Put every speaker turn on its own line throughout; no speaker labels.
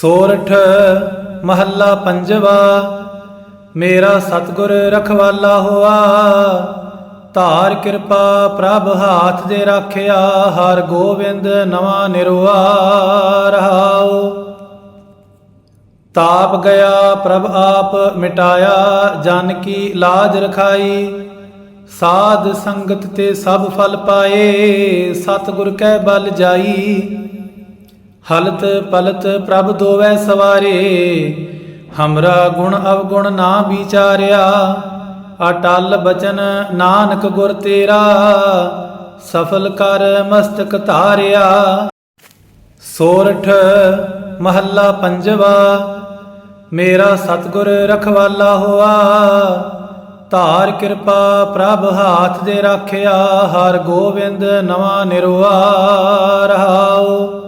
ਸੋਰਠ ਮਹੱਲਾ ਪੰਜਵਾ, ਮੇਰਾ ਸਤਿਗੁਰ ਰਖਵਾਲਾ ਹੋਆ। ਧਾਰ ਕਿਰਪਾ ਪ੍ਰਭ ਹਾਥ ਦੇ ਰਾਖਿਆ, ਹਰ ਗੋਬਿੰਦ ਨਵਾਂ ਨਿਰਵਾ ਰਹਾਉ ਤਾਪ ਗਿਆ ਪ੍ਰਭ ਆਪ ਮਿਟਾਇਆ, ਜਨ ਕੀ ਲਾਜ ਰਖਾਈ। ਸਾਧ ਸੰਗਤ ਤੇ ਸਭ ਫਲ ਪਾਏ, ਸਤਿਗੁਰ ਕੈ ਬਲ ਜਾਈ। ਹਲਤ ਪਲਤ ਪ੍ਰਭ ਦੋਵੈ ਸਵਾਰੇ, ਹਮਰਾ ਗੁਣ ਅਵਗੁਣ ਨਾ ਵਿਚਾਰਿਆ, ਅਟਲ ਬਚਨ ਨਾਨਕ ਗੁਰ ਤੇਰਾ, ਸਫਲ ਕਰ ਮਸਤਕ ਧਾਰਿਆ। ਸੋਰਠ ਮਹੱਲਾ ਪੰਜਵਾ, ਮੇਰਾ ਸਤਿਗੁਰ ਰਖਵਾਲਾ ਹੋਆ, ਧਾਰ ਕਿਰਪਾ ਪ੍ਰਭ ਹਾਥ ਦੇ ਰਾਖਿਆ, ਹਰ ਗੋਬਿੰਦ ਨਵਾਂ ਨਿਰਵਾ ਰਹਾਉ।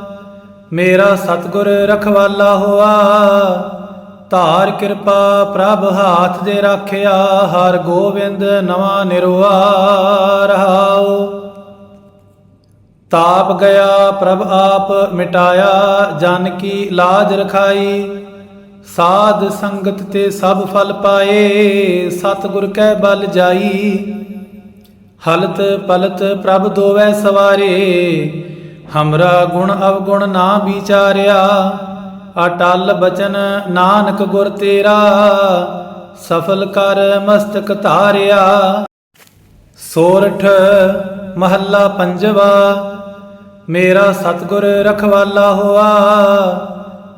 ਮੇਰਾ ਸਤਿਗੁਰ ਰਖਵਾਲਾ ਹੋਆ। ਧਾਰ ਕਿਰਪਾ ਪ੍ਰਭ ਹਾਥ ਦੇ ਰਾਖਿਆ, ਹਰ ਗੋਬਿੰਦ ਨਵਾਂ ਨਿਰਵਾ ਰਹਾਉ। ਤਾਪ ਗਿਆ, ਪ੍ਰਭ ਆਪ ਮਿਟਾਇਆ, ਜਨ ਕੀ ਲਾਜ ਰਖਾਈ। ਸਾਧ ਸੰਗਤ ਤੇ ਸਭ ਫਲ ਪਾਏ, ਸਤਿਗੁਰ ਕੈ ਬਲ ਜਾਈ। ਹਲਤ ਪਲਤ ਪ੍ਰਭ ਦੋਵੈ ਸਵਾਰੇ ਹਮਰਾ ਗੁਣ ਅਵਗੁਣ ਨਾ ਵਿਚਾਰਿਆ, ਅਟਲ ਬਚਨ ਨਾਨਕ ਗੁਰ ਤੇਰਾ, ਸਫਲ ਕਰ ਮਸਤਕ ਧਾਰਿਆ। ਸੋਰਠ ਮਹੱਲਾ ਪੰਜਵਾ, ਮੇਰਾ ਸਤਿਗੁਰ ਰਖਵਾਲਾ ਹੋਆ,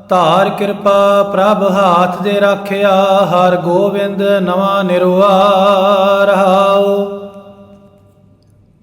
ਧਾਰ ਕਿਰਪਾ ਪ੍ਰਭ ਹਾਥ ਦੇ ਰਾਖਿਆ, ਹਰ ਗੋਬਿੰਦ ਨਵਾਂ ਨਿਰਵਾ ਰਹਾਉ।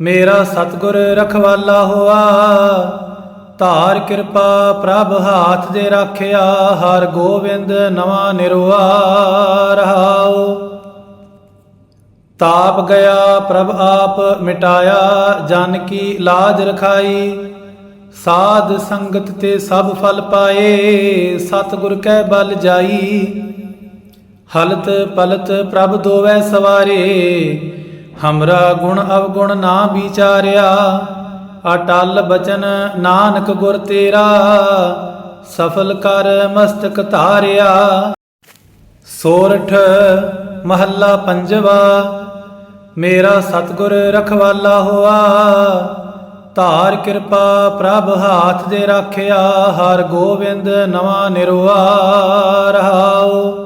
ਮੇਰਾ ਸਤਿਗੁਰ ਰਖਵਾਲਾ ਹੋਆ। ਧਾਰ ਕਿਰਪਾ ਪ੍ਰਭ ਹਾਥ ਦੇ ਰਾਖਿਆ। ਹਰ ਗੋਬਿੰਦ ਨਵਾਂ ਨਿਰਵਾ ਰਹਾਉ। ਤਾਪ ਗਿਆ, ਪ੍ਰਭ ਆਪ ਮਿਟਾਇਆ। ਜਨ ਕੀ ਲਾਜ ਰਖਾਈ। ਸਾਧ ਸੰਗਤ ਤੇ ਸਭ ਫਲ ਪਾਏ। ਸਤਿਗੁਰ ਕੈ ਬਲ ਜਾਈ। ਹਲਤ ਪਲਤ ਪ੍ਰਭ ਦੋਵੈ ਸਵਾਰੇ। ਹਮਰਾ ਗੁਣ ਅਵਗੁਣ ਨਾ ਵਿਚਾਰਿਆ ਅਟਲ ਬਚਨ ਨਾਨਕ ਗੁਰ ਤੇਰਾ ਸਫਲ ਕਰ ਮਸਤਕ ਧਾਰਿਆ ਸੋਰਠ ਮਹੱਲਾ ਪੰਜਵਾ ਮੇਰਾ ਸਤਿਗੁਰ ਰਖਵਾਲਾ ਹੋਆ ਧਾਰ ਕਿਰਪਾ ਪ੍ਰਭ ਹਾਥ ਦੇ ਰਾਖਿਆ ਹਰ ਗੋਬਿੰਦ ਨਵਾਂ ਨਿਰਵਾ ਰਹਾਉ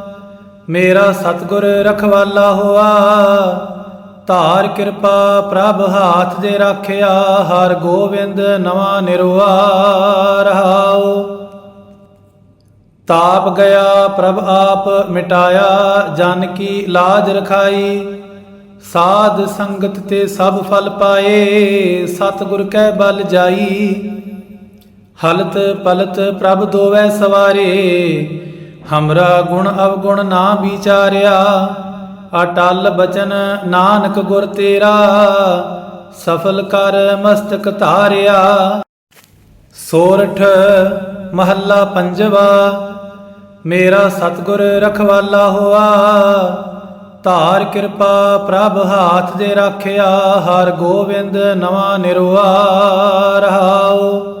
ਮੇਰਾ ਸਤਿਗੁਰ ਰਖਵਾਲਾ ਹੋਆ। ਧਾਰ ਕਿਰਪਾ ਪ੍ਰਭ ਹਾਥ ਦੇ ਰਾਖਿਆ, ਹਰ ਗੋਬਿੰਦ ਨਵਾਂ ਨਿਰਵਾ ਰਹਾਉ ਤਾਪ ਗਿਆ, ਪ੍ਰਭ ਆਪ ਮਿਟਾਇਆ, ਜਨ ਕੀ ਲਾਜ ਰਖਾਈ। ਸਾਧ ਸੰਗਤ ਤੇ ਸਭ ਫਲ ਪਾਏ, ਸਤਿਗੁਰ ਕੈ ਬਲ ਜਾਈ। ਹਲਤ ਪਲਤ ਪ੍ਰਭ ਦੋਵੈ ਸਵਾਰੇ ਹਮਰਾ ਗੁਣ ਅਵਗੁਣ ਨਾ ਵਿਚਾਰਿਆ, ਅਟਲ ਬਚਨ ਨਾਨਕ ਗੁਰ ਤੇਰਾ, ਸਫਲ ਕਰ ਮਸਤਕ ਧਾਰਿਆ। ਸੋਰਠ ਮਹੱਲਾ ਪੰਜਵਾ, ਮੇਰਾ ਸਤਿਗੁਰ ਰਖਵਾਲਾ ਹੋਆ, ਧਾਰ ਕਿਰਪਾ ਪ੍ਰਭ ਹਾਥ ਦੇ ਰਾਖਿਆ, ਹਰ ਗੋਬਿੰਦ ਨਵਾਂ ਨਿਰਵਾ ਰਹਾਉ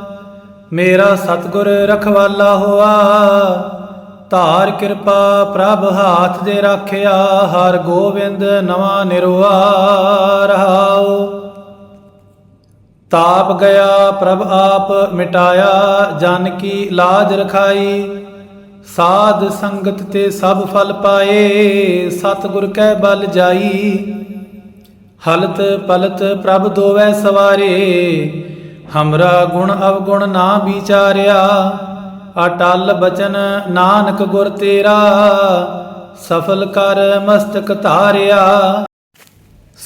ਮੇਰਾ ਸਤਿਗੁਰ ਰਖਵਾਲਾ ਹੋਆ। ਧਾਰ ਕਿਰਪਾ ਪ੍ਰਭ ਹਾਥ ਦੇ ਰਾਖਿਆ, ਹਰ ਗੋਬਿੰਦ ਨਵਾਂ ਨਿਰਵਾ ਰਹਾਉ। ਤਾਪ ਗਿਆ, ਪ੍ਰਭ ਆਪ ਮਿਟਾਇਆ, ਜਨ ਕੀ ਲਾਜ ਰਖਾਈ। ਸਾਧ ਸੰਗਤ ਤੇ ਸਭ ਫਲ ਪਾਏ, ਸਤਿਗੁਰ ਕੈ ਬਲ ਜਾਈ। ਹਲਤ ਪਲਤ ਪ੍ਰਭ ਦੋਵੈ ਸਵਾਰੇ ਹਮਰਾ ਗੁਣ ਅਵਗੁਣ ਨਾ ਵਿਚਾਰਿਆ, ਅਟਲ ਬਚਨ ਨਾਨਕ ਗੁਰ ਤੇਰਾ, ਸਫਲ ਕਰ ਮਸਤਕ ਧਾਰਿਆ।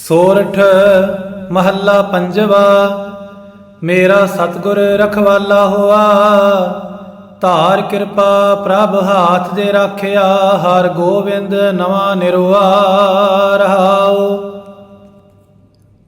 ਸੋਰਠ ਮਹੱਲਾ ਪੰਜਵਾ, ਮੇਰਾ ਸਤਿਗੁਰ ਰਖਵਾਲਾ ਹੋਆ, ਧਾਰ ਕਿਰਪਾ ਪ੍ਰਭ ਹਾਥ ਦੇ ਰਾਖਿਆ, ਹਰ ਗੋਬਿੰਦ ਨਵਾਂ ਨਿਰਵਾ ਰਹਾਉ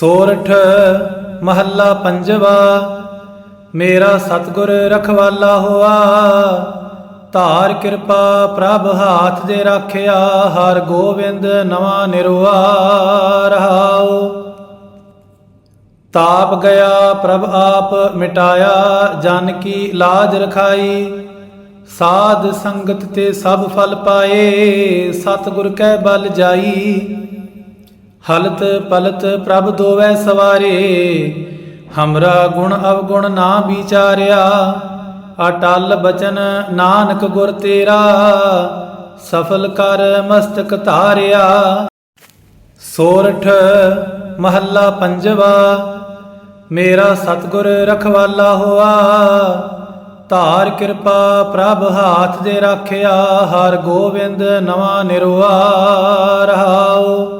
ਸੋਰਠ ਮਹੱਲਾ ਪੰਜਵਾ, ਮੇਰਾ ਸਤਿਗੁਰ ਰਖਵਾਲਾ ਹੋਆ। ਧਾਰ ਕਿਰਪਾ ਪ੍ਰਭ ਹਾਥ ਦੇ ਰਾਖਿਆ, ਹਰ ਗੋਬਿੰਦ ਨਵਾਂ ਨਿਰਵਾ ਰਹਾਉ। ਤਾਪ ਗਿਆ, ਪ੍ਰਭ ਆਪ ਮਿਟਾਇਆ, ਜਨ ਕੀ ਲਾਜ ਰਖਾਈ। ਸਾਧ ਸੰਗਤ ਤੇ ਸਭ ਫਲ ਪਾਏ, ਸਤਿਗੁਰ ਕੈ ਬਲ ਜਾਈ। ਹਲਤ ਪਲਤ ਪ੍ਰਭ ਦੋਵੈ ਸਵਾਰੇ, ਹਮਰਾ ਗੁਣ ਅਵਗੁਣ ਨਾ ਵਿਚਾਰਿਆ, ਅਟਲ ਬਚਨ ਨਾਨਕ ਗੁਰ ਤੇਰਾ, ਸਫਲ ਕਰ ਮਸਤਕ ਧਾਰਿਆ। ਸੋਰਠ ਮਹੱਲਾ ਪੰਜਵਾ, ਮੇਰਾ ਸਤਿਗੁਰ ਰਖਵਾਲਾ ਹੋਆ, ਧਾਰ ਕਿਰਪਾ ਪ੍ਰਭ ਹਾਥ ਦੇ ਰਾਖਿਆ, ਹਰ ਗੋਬਿੰਦ ਨਵਾਂ ਨਿਰਵਾ ਰਹਾਉ।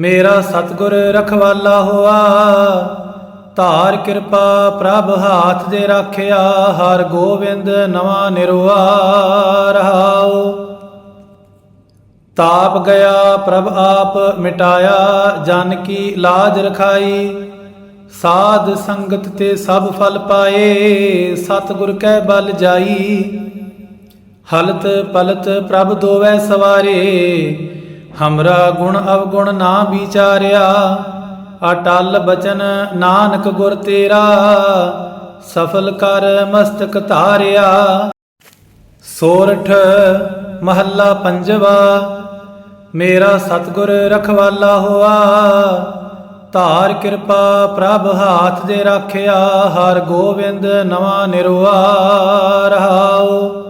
ਮੇਰਾ ਸਤਿਗੁਰ ਰਖਵਾਲਾ ਹੋਆ। ਧਾਰ ਕਿਰਪਾ ਪ੍ਰਭ ਹਾਥ ਦੇ ਰਾਖਿਆ, ਹਰ ਗੋਬਿੰਦ ਨਵਾਂ ਨਿਰਵਾ ਰਹਾਉ ਤਾਪ ਗਿਆ, ਪ੍ਰਭ ਆਪ ਮਿਟਾਇਆ, ਜਨ ਕੀ ਲਾਜ ਰਖਾਈ। ਸਾਧ ਸੰਗਤ ਤੇ ਸਭ ਫਲ ਪਾਏ, ਸਤਿਗੁਰ ਕੈ ਬਲ ਜਾਈ। ਹਲਤ ਪਲਤ ਪ੍ਰਭ ਦੋਵੈ ਸਵਾਰੇ ਹਮਰਾ ਗੁਣ ਅਵਗੁਣ ਨਾ ਵਿਚਾਰਿਆ ਅਟਲ ਬਚਨ ਨਾਨਕ ਗੁਰ ਤੇਰਾ ਸਫਲ ਕਰ ਮਸਤਕ ਧਾਰਿਆ ਸੋਰਠ ਮਹੱਲਾ ਪੰਜਵਾ ਮੇਰਾ ਸਤਿਗੁਰ ਰਖਵਾਲਾ ਹੋਆ ਧਾਰ ਕਿਰਪਾ ਪ੍ਰਭ ਹਾਥ ਦੇ ਰਾਖਿਆ ਹਰ ਗੋਬਿੰਦ ਨਵਾਂ ਨਿਰਵਾ ਰਹਾਉ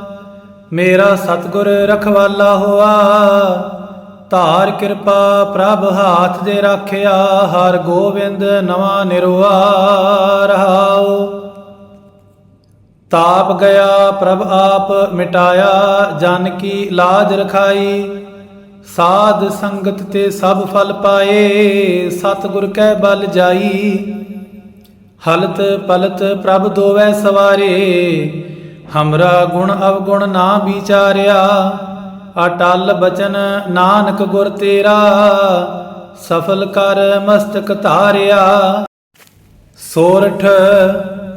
ਮੇਰਾ ਸਤਿਗੁਰ ਰਖਵਾਲਾ ਹੋਆ। ਧਾਰ ਕਿਰਪਾ ਪ੍ਰਭ ਹਾਥ ਦੇ ਰਾਖਿਆ, ਹਰ ਗੋਬਿੰਦ ਨਵਾਂ ਨਿਰਵਾ ਰਹਾਉ। ਤਾਪ ਗਿਆ, ਪ੍ਰਭ ਆਪ ਮਿਟਾਇਆ, ਜਨ ਕੀ ਲਾਜ ਰਖਾਈ। ਸਾਧ ਸੰਗਤ ਤੇ ਸਭ ਫਲ ਪਾਏ, ਸਤਿਗੁਰ ਕੈ ਬਲ ਜਾਈ। ਹਲਤ ਪਲਤ ਪ੍ਰਭ ਦੋਵੈ ਸਵਾਰੇ ਹਮਰਾ ਗੁਣ ਅਵਗੁਣ ਨਾ ਵਿਚਾਰਿਆ, ਅਟਲ ਬਚਨ ਨਾਨਕ ਗੁਰ ਤੇਰਾ, ਸਫਲ ਕਰ ਮਸਤਕ ਧਾਰਿਆ। ਸੋਰਠ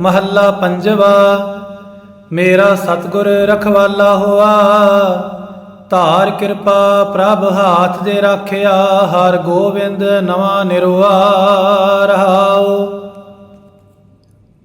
ਮਹੱਲਾ ਪੰਜਵਾ, ਮੇਰਾ ਸਤਿਗੁਰ ਰਖਵਾਲਾ ਹੋਆ, ਧਾਰ ਕਿਰਪਾ ਪ੍ਰਭ ਹਾਥ ਦੇ ਰਾਖਿਆ, ਹਰ ਗੋਬਿੰਦ ਨਵਾਂ ਨਿਰਵਾ ਰਹਾਉ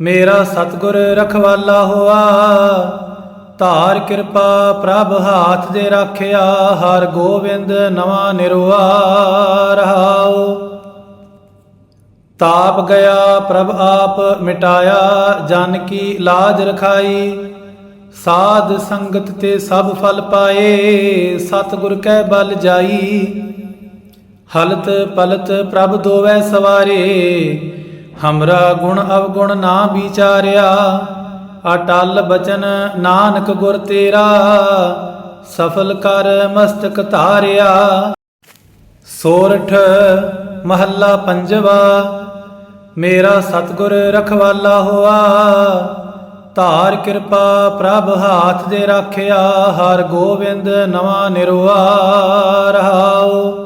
ਮੇਰਾ ਸਤਿਗੁਰ ਰਖਵਾਲਾ ਹੋਆ। ਧਾਰ ਕਿਰਪਾ ਪ੍ਰਭ ਹਾਥ ਦੇ ਰਾਖਿਆ। ਹਰ ਗੋਬਿੰਦ ਨਵਾਂ ਨਿਰਵਾ ਰਹਾਉ। ਤਾਪ ਗਿਆ, ਪ੍ਰਭ ਆਪ ਮਿਟਾਇਆ। ਜਨ ਕੀ ਲਾਜ ਰਖਾਈ। ਸਾਧ ਸੰਗਤ ਤੇ ਸਭ ਫਲ ਪਾਏ। ਸਤਿਗੁਰ ਕੈ ਬਲ ਜਾਈ। ਹਲਤ ਪਲਤ ਪ੍ਰਭ ਦੋਵੈ ਸਵਾਰੇ। ਹਮਰਾ ਗੁਣ ਅਵਗੁਣ ਨਾ ਵਿਚਾਰਿਆ ਅਟਲ ਬਚਨ ਨਾਨਕ ਗੁਰ ਤੇਰਾ ਸਫਲ ਕਰ ਮਸਤਕ ਧਾਰਿਆ ਸੋਰਠ ਮਹੱਲਾ ਪੰਜਵਾ ਮੇਰਾ ਸਤਿਗੁਰ ਰਖਵਾਲਾ ਹੋਆ ਧਾਰ ਕਿਰਪਾ ਪ੍ਰਭ ਹਾਥ ਦੇ ਰਾਖਿਆ ਹਰ ਗੋਬਿੰਦ ਨਵਾਂ ਨਿਰਵਾ ਰਹਾਉ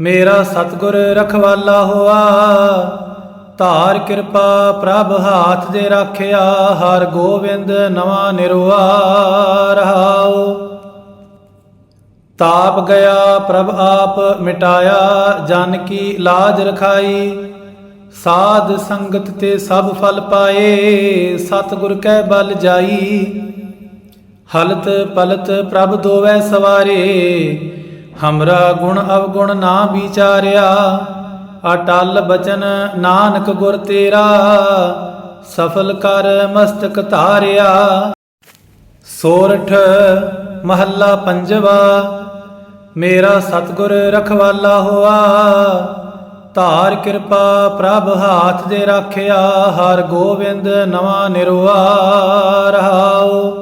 ਮੇਰਾ ਸਤਿਗੁਰ ਰਖਵਾਲਾ ਹੋਆ। ਧਾਰ ਕਿਰਪਾ ਪ੍ਰਭ ਹਾਥ ਦੇ ਰਾਖਿਆ। ਹਰ ਗੋਬਿੰਦ ਨਵਾਂ ਨਿਰਵਾ ਰਹਾਉ ਤਾਪ ਗਿਆ, ਪ੍ਰਭ ਆਪ ਮਿਟਾਇਆ। ਜਨ ਕੀ ਲਾਜ ਰਖਾਈ। ਸਾਧ ਸੰਗਤ ਤੇ ਸਭ ਫਲ ਪਾਏ। ਸਤਿਗੁਰ ਕੈ ਬਲ ਜਾਈ। ਹਲਤ ਪਲਤ ਪ੍ਰਭ ਦੋਵੈ ਸਵਾਰੇ। ਹਮਰਾ ਗੁਣ ਅਵਗੁਣ ਨਾ ਵਿਚਾਰਿਆ ਅਟਲ ਬਚਨ ਨਾਨਕ ਗੁਰ ਤੇਰਾ ਸਫਲ ਕਰ ਮਸਤਕ ਧਾਰਿਆ ਸੋਰਠ ਮਹੱਲਾ ਪੰਜਵਾ ਮੇਰਾ ਸਤਿਗੁਰ ਰਖਵਾਲਾ ਹੋਆ ਧਾਰ ਕਿਰਪਾ ਪ੍ਰਭ ਹਾਥ ਦੇ ਰਾਖਿਆ ਹਰ ਗੋਬਿੰਦ ਨਵਾਂ ਨਿਰਵਾ ਰਹਾਉ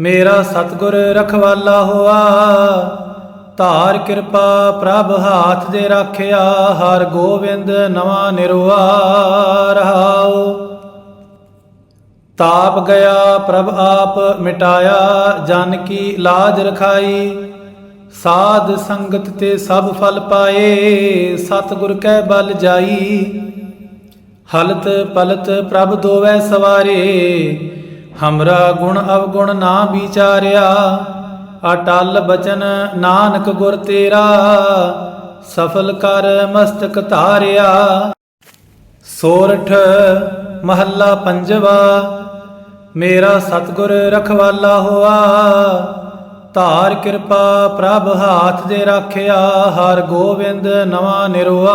ਮੇਰਾ ਸਤਿਗੁਰ ਰਖਵਾਲਾ ਹੋਆ। ਧਾਰ ਕਿਰਪਾ ਪ੍ਰਭ ਹਾਥ ਦੇ ਰਾਖਿਆ, ਹਰ ਗੋਬਿੰਦ ਨਵਾਂ ਨਿਰਵਾ ਰਹਾਉ। ਤਾਪ ਗਿਆ, ਪ੍ਰਭ ਆਪ ਮਿਟਾਇਆ, ਜਨ ਕੀ ਲਾਜ ਰਖਾਈ। ਸਾਧ ਸੰਗਤ ਤੇ ਸਭ ਫਲ ਪਾਏ, ਸਤਿਗੁਰ ਕੈ ਬਲ ਜਾਈ। ਹਲਤ ਪਲਤ ਪ੍ਰਭ ਦੋਵੈ ਸਵਾਰੇ ਹਮਰਾ ਗੁਣ ਅਵਗੁਣ ਨਾ ਵਿਚਾਰਿਆ, ਅਟਲ ਬਚਨ ਨਾਨਕ ਗੁਰ ਤੇਰਾ, ਸਫਲ ਕਰ ਮਸਤਕ ਧਾਰਿਆ। ਸੋਰਠ ਮਹੱਲਾ ਪੰਜਵਾ, ਮੇਰਾ ਸਤਿਗੁਰ ਰਖਵਾਲਾ ਹੋਆ, ਧਾਰ ਕਿਰਪਾ ਪ੍ਰਭ ਹਾਥ ਦੇ ਰਾਖਿਆ, ਹਰ ਗੋਬਿੰਦ ਨਵਾਂ ਨਿਰਵਾ